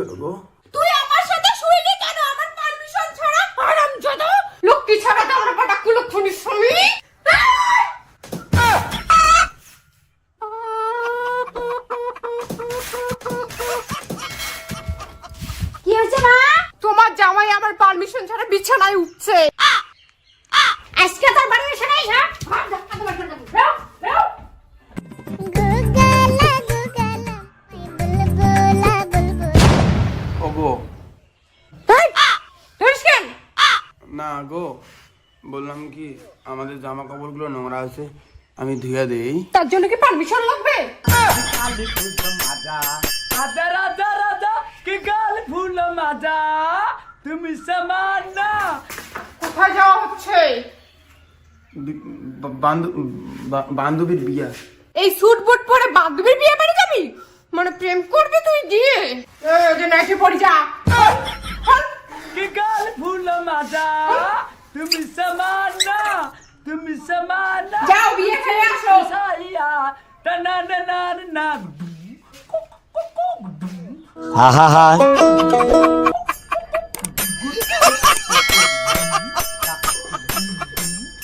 হলো? গো তুই আমার সাথে শুইলি কেন? আমার পারমিশন ছাড়া? হারামজাদা লক্ষ্মী ছাড়া তো আমরা পাটা কুলক্ষণী স্বামী। কি হয়েছে মা? তোমার জামাই আমার পারমিশন ছাড়া বিছানায় উঠছে। আজকে তার কেন? না গো বললাম কি আমাদের জামা কাপড়গুলো নোংরা আছে আমি ধুয়ে দেই। তার জন্য কি পারমিশন লাগবে? রাধা রাধা রাধা কি গাল ফুল মাজা তুমি সমান না কোথায় যাওয়া হচ্ছে বান্ধবীর বিয়া। এই স্যুট বুট পরে বান্ধবীর বিয়ে বাড়ি যাবি? মানে প্রেম করবি তুই দিয়ে যে নাকি পড়ি যা। কি গাল ফুল মাজা? তুমি সমান না তুমি সমান না যাও বিয়ে খেয়ে আসো। সাইয়া টানা টানা না না হা হা হা।